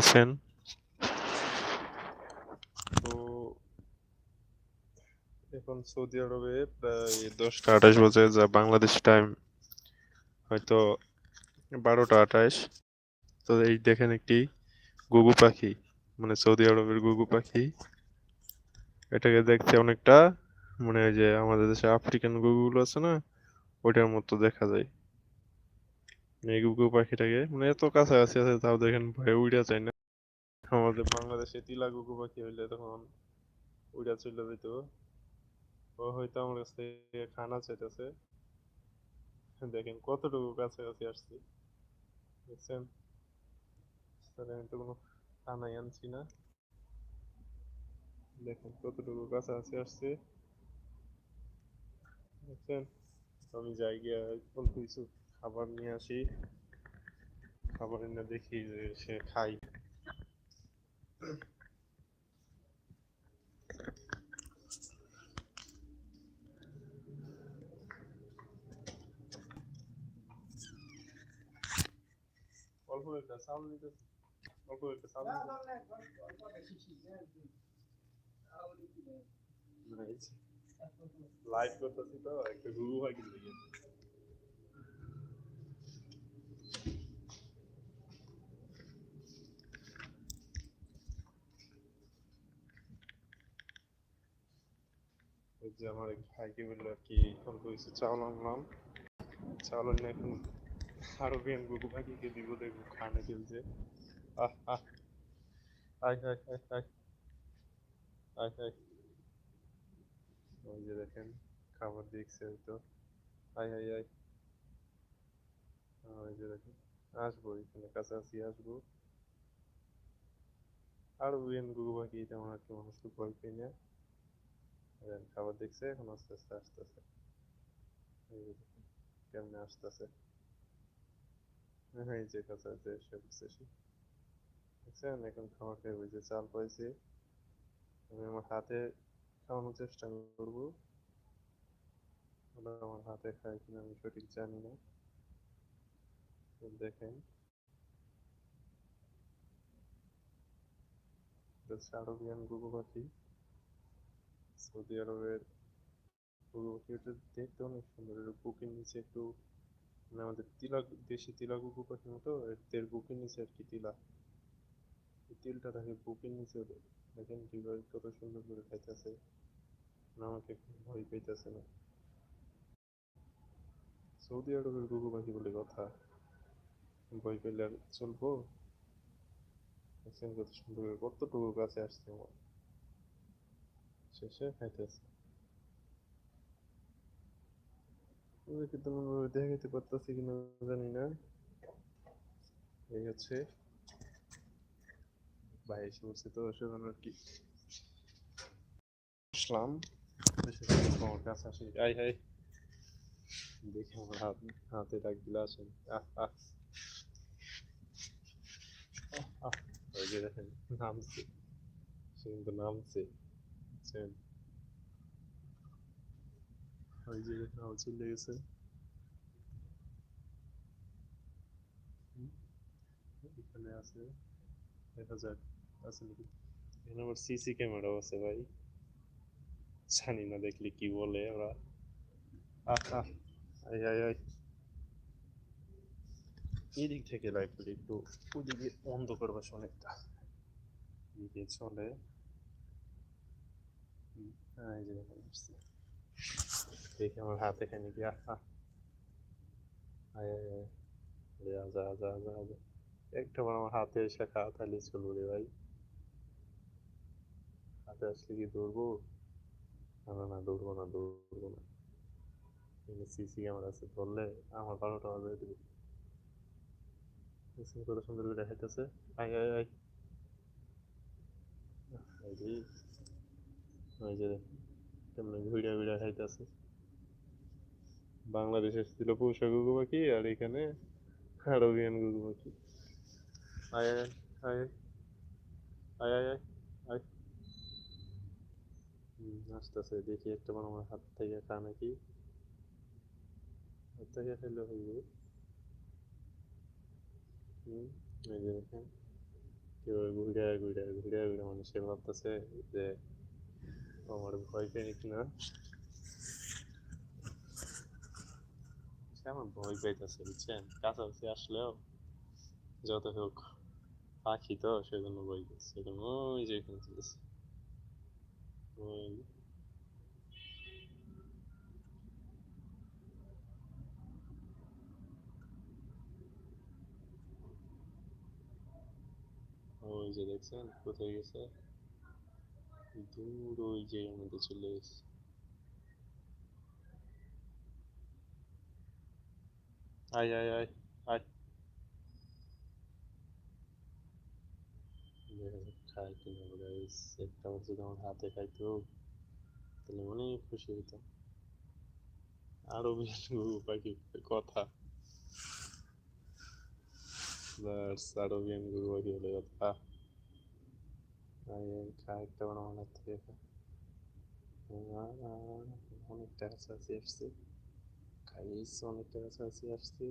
আছেন তো এখন সৌদি আরবে প্রায় দশটা আঠাশ বাজে যা বাংলাদেশ টাইম হয়তো বারোটা আঠাশ। তো এই দেখেন একটি গুগু পাখি মানে সৌদি আরবের গুগু পাখি। এটাকে দেখতে অনেকটা মানে ওই যে আমাদের দেশে আফ্রিকান গুগুগুলো আছে না ওইটার মতো দেখা যায়। গুগু পাখিটাকে। মানে এত কাছাকাছি আছে, তাও দেখেন ভয়ে উড়া যায় না। আমাদের বাংলাদেশে তিলা গুগু পাখি হইলে তখন উড়া চলে যেত ও হয়তো আমার কাছ খানা চাইতেছে। দেখেন কতটুকু কাছাকাছি আসছি। দেখছেন? তাহলে আমি তো কোনো খানাই আনছি না। দেখেন কতটুকু কাছাকাছি আসছে। দেখছেন? আমি যাই গিয়ে অল্প খাবার নিয়ে আসি। খাবার এনে দেখি যে সে খাই অল্প একটা অল্প একটা লাইভ করতেছি তো, একটা গুরু হয় কিন্তু যে আমার এক ভাইকে বলল আর কি অল্প কিছু চাউল এখন আরও বিয়ান গুগু পাখিকে দিব, দেখব খানে খেলছে। আহ আহ। আয় আয় আয় আয়। আয় আয়। ওই যে দেখেন, খাবার দেখছে হয়তো। আয় আয় আয়। ওই যে দেখেন, আসব এখানে, কাছাকাছি আসব। আরও বিয়ান গুগু পাখি তেমন আর কি মানুষকে পেয়ে না। খাবার দেখছে, এখন আস্তে আস্তে আসতেছে কেমনে আসতেছে। এই যে কাছাকাছি এসে বসেছি দেখছেন, এখন খাবার খেয়ে যে চাল পাইছি। আমি আমার হাতে খাওয়ানোর চেষ্টা করব। ওরা আমার হাতে খায় কিনা আমি সঠিক জানি না। দেখেন। আরবিয়ান গুগু পাখি সৌদি আরবের ওটা দেখতে অনেক সুন্দর। বুকের নিচে একটু মানে আমাদের তিলা দেশি তিলা গুগু পাখির মতো এর বুকের নিচে আর কি তিলা। তিলটা থাকে বুকের নিচে দেখেন কীভাবে কত সুন্দর করে খাইতেছে। আমাকে ভয় পাইতেছে না। সৌদি আরবের গুগু পাখি বলে কথা। ভয় পেলে আর চলবো? কত সুন্দর কতটুকু কাছে আসছে আমার। শেষে খাইতেছে ওদেরকে তেমন ভাবে দেখাইতে পারতেছি কিনা জানি না এই হচ্ছে ভাই এসে বলছে তো সেজন্য আর কি আসলাম আমার কাছে আসি আই হাই দেখে আমার হাত হাতে ডাক দিলে আসেন আহ আহ। ওই যে দেখেন নামছে সে কিন্তু নামছে বুঝছেন ওই যে দেখেন আবার চলে গেছে হুম, এখানে আছে দেখা যাক আছে নাকি এখানে আবার সিসি ক্যামেরাও আছে ভাই জানি না দেখলে কি বলে ওরা আহ আয় আয় এদিক থেকে লাইভ করি একটু ওদিকে অন্ধকার বাস অনেকটা এদিকে চলে এই যে দেখেন, আসছে। দেখি আমার হাতে খানি কি আহ আহ আয় আয়। আয় রে আজা আজা আজা আজা একটা আমার হাতে এসে খা তাহলে চলবো রে ভাই। হাতে আসলে কি দৌড়বো? না না দৌড়বো না দৌড়বো না। সিসি ক্যামেরা আছে, ধরলে আমার বারোটা বাজে দিবে কত সুন্দর করে দেখাইতেছে। আয় এই যে ওই যে কেমন ঘুরে ঘুরে খাইতেছে বাংলাদেশের ছিল পোষা গুগু পাখি আর এখানে আরবিয়ান গুগু পাখি আয় আয় আয় আয় আসতেছে, দেখি একটা বার আমার হাত থেকে খা নাকি হাত থেকে খেলে হইব। হুম এই যে দেখেন, কেউ ঘুরে ঘুরে ঘুরে ঘুরে মানুষের ভাবতেছে যে আমার ভয় পেয়ে কিনা আমার ভয় পাইতেছে, বুঝছেন? কাছাকাছি আসলেও যত হোক, পাখি তো, সেজন্য ভয় সেজন্য ওই যে এখানে চলেছে ওই যে দেখছেন, কোথায় গেছে? দূর ওই জায়গার মধ্যে চলে গেছে আয় আয় আয় আয় খায় কিনা একটা বার আমার হাতে খাইতো তাহলে অনেক খুশি হইতাম আরও বেশি পাখি কথা আরও বেশি পাখি হলে কথা থেকে খা আহ, আহ, অনেকটা কাছাকাছি আসছে খাইস অনেকটা কাছাকাছি আসছে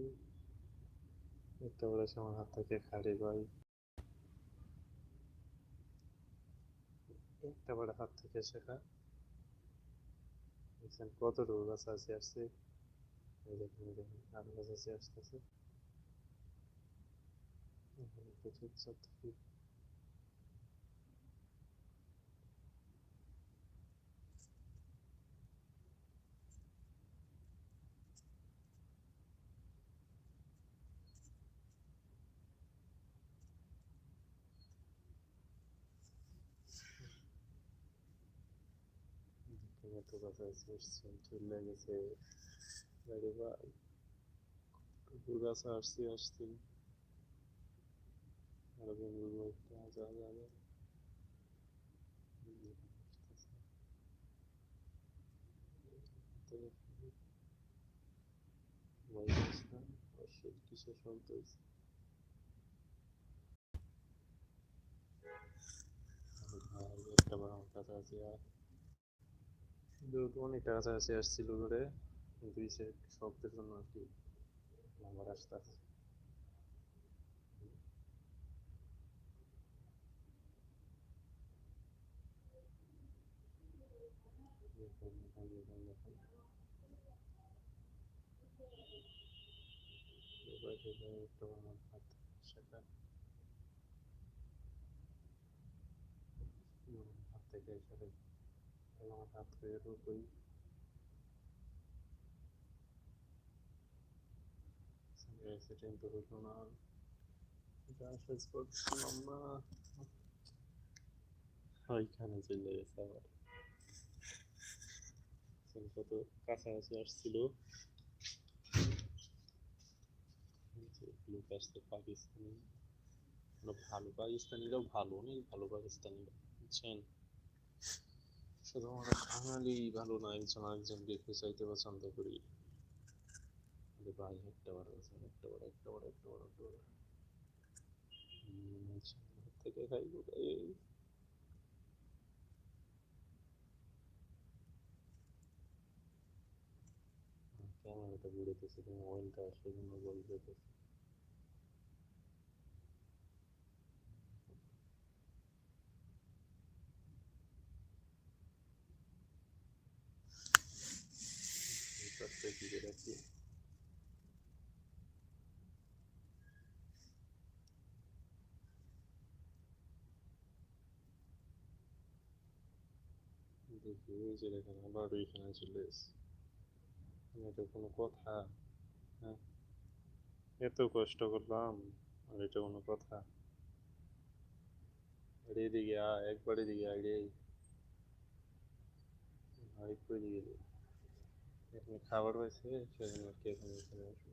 একটা এসে আমার হাত থেকে খারে ভাই একটা বার হাত থেকে শেখা দেখছেন কতটুকু কাছাকাছি আসছে দেখুন দেখুন আরও কাছাকাছি আসতেছে চুপচাপ থাকি দেখুন এত কাছাকাছি আসছে চলে গেছে আরে ভাই কুকুর কাছে আসছি আসছি আরও বেঙ্গুল একটা যা যা যা কিসের বার আমার কাছাকাছি আসছিল ধরে কিন্তু সে শব্দের জন্য আর কি আমার হাত সেটা কাছাকাছি আসছিল লোক আসছে পাকিস্তানি ভালো পাকিস্তানিরাও ভালো অনেক ভালো পাকিস্তানিরা বুঝছেন শুধু আমরা বাঙালি ভালো না একজন আরেকজনকে খুঁচাইতে পছন্দ করি। ভাই একটা আছে একটা বার একটা বার একটা বার একটা হাত থেকে খাইবো ক্যামেরাটা ঘুরেতেছে মোবাইলটা সেজন্য বলতেছে কি করে রাখি দেখি ওই আবার ওইখানে চলে এসেছে এটা কোনো কথা হ্যাঁ? এত কষ্ট করলাম, আর এটা কোনো কথা। আরে এদিকে আ একবার এদিকে আয় রে। আরেকটু এদিকে দে এখানে খাবার পাইছে সেজন্য আর কি এখানে চলে আসব।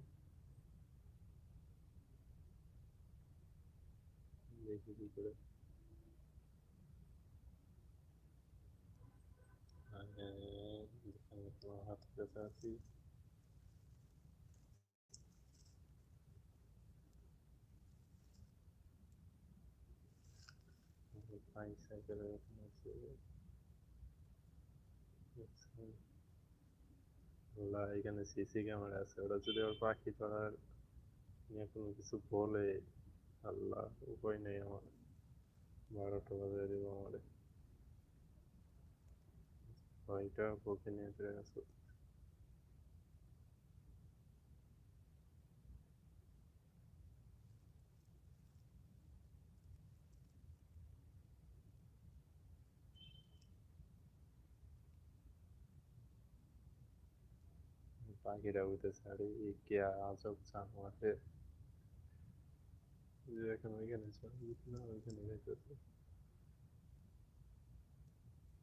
দেখি কি করে হ্যাঁ এখানে তোমার হাতের কাছে আছি বাইক সাইকেলের এখানে আছে দেখছেন? আল্লাহ এখানে সিসি ক্যামেরা আছে ওরা যদি ওর পাখি ধরার নিয়ে কোনো কিছু বলে আল্লাহ উপায় নেই আমার বারোটা বাজে দিব আমারে ভাইটা বকে নিয়ে চলে গেছে পাখিরা উঠেছে এই কে আজব জানোয়ারে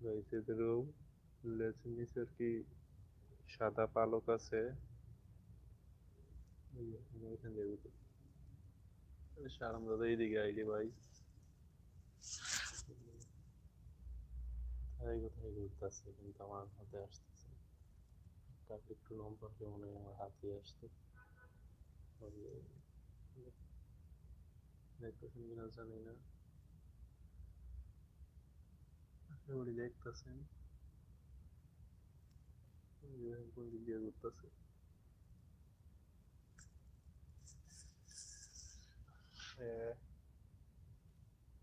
যাইতেছে কি সাদা পালক আছে ওইখান উঠেছে সারাম দাদা ভাই কোথায় কোথায় ঘুরতেছে আমার হাতে আসতেছে তার একটু লম্বা হলে মনে হয় আমার হাতে আসতো দেখতেছেন কিনা জানি না আশা করি দেখতেছেন কোন দিক দিয়ে ঘুরতেছে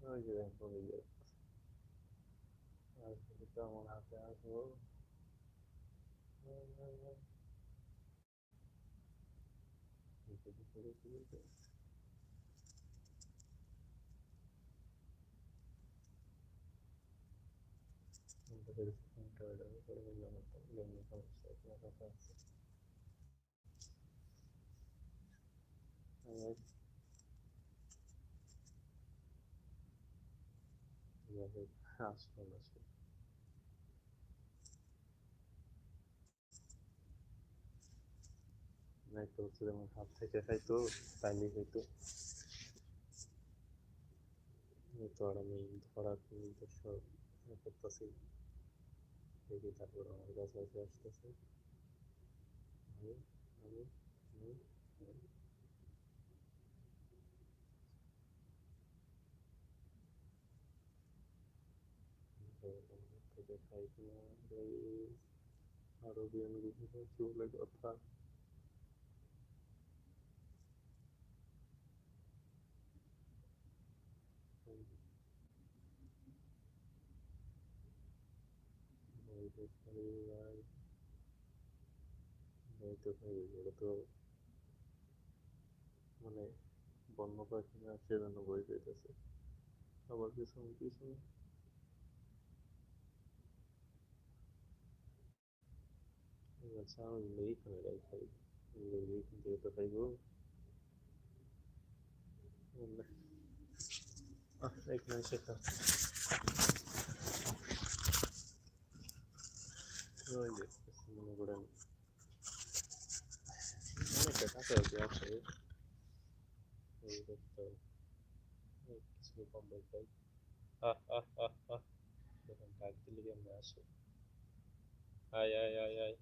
ওই যে দেখেন কোন দিক দিয়ে ঘুরতেছে আর যদি তো আমার হাতে আসব আসলো না সে নাইতো যেমন হাত থেকে খাইতো তাইলে খাইতো। তো আর আমি ধরার নির্দেশ করতেছি। দেখি তারপর আমার কাছে আসতেছে। আমি আমি আমি আমি। আরও গুলো চলে কথা। মানে বন্য পাখি না সেজন্য বই পেতেছে আবার পিছনে পিছনে আচ্ছা আমি এইখানে রাখাই ওই যে মনে করেন অনেকটা কাছাকাছি আছে কিছু কম দেখাই আহ আহ আহ আহ দেখেন ডাক দিলে কেমন আসে আয় আয় আয় আয়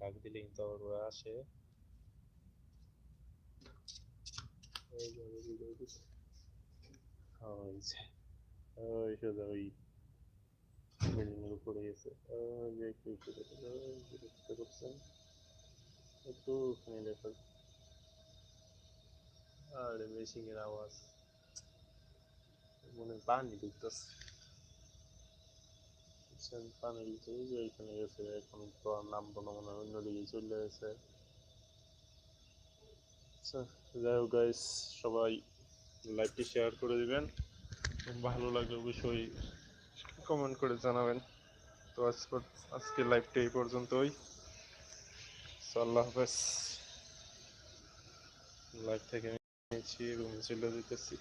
ডাক দিলে কিন্তু আবার ওরা আসে ওই সোজা ওই গেছে। যে একটু পাচ্ছেন একটু ওখানে আরে আওয়াজ। মনে পানি ঢুকতেছে। এখন তো আর মনে হয় চলে গেছে। আচ্ছা যাই হোক গাইস সবাই লাইভটি শেয়ার করে দিবেন। ভালো লাগলে অবশ্যই কমেন্ট করে জানাবেন। তো আজকে আজকে লাইভটা এই পর্যন্তই। আল্লাহ হাফেজ। লাইভ থেকে নিয়েছি রুমে চলে যেতেছি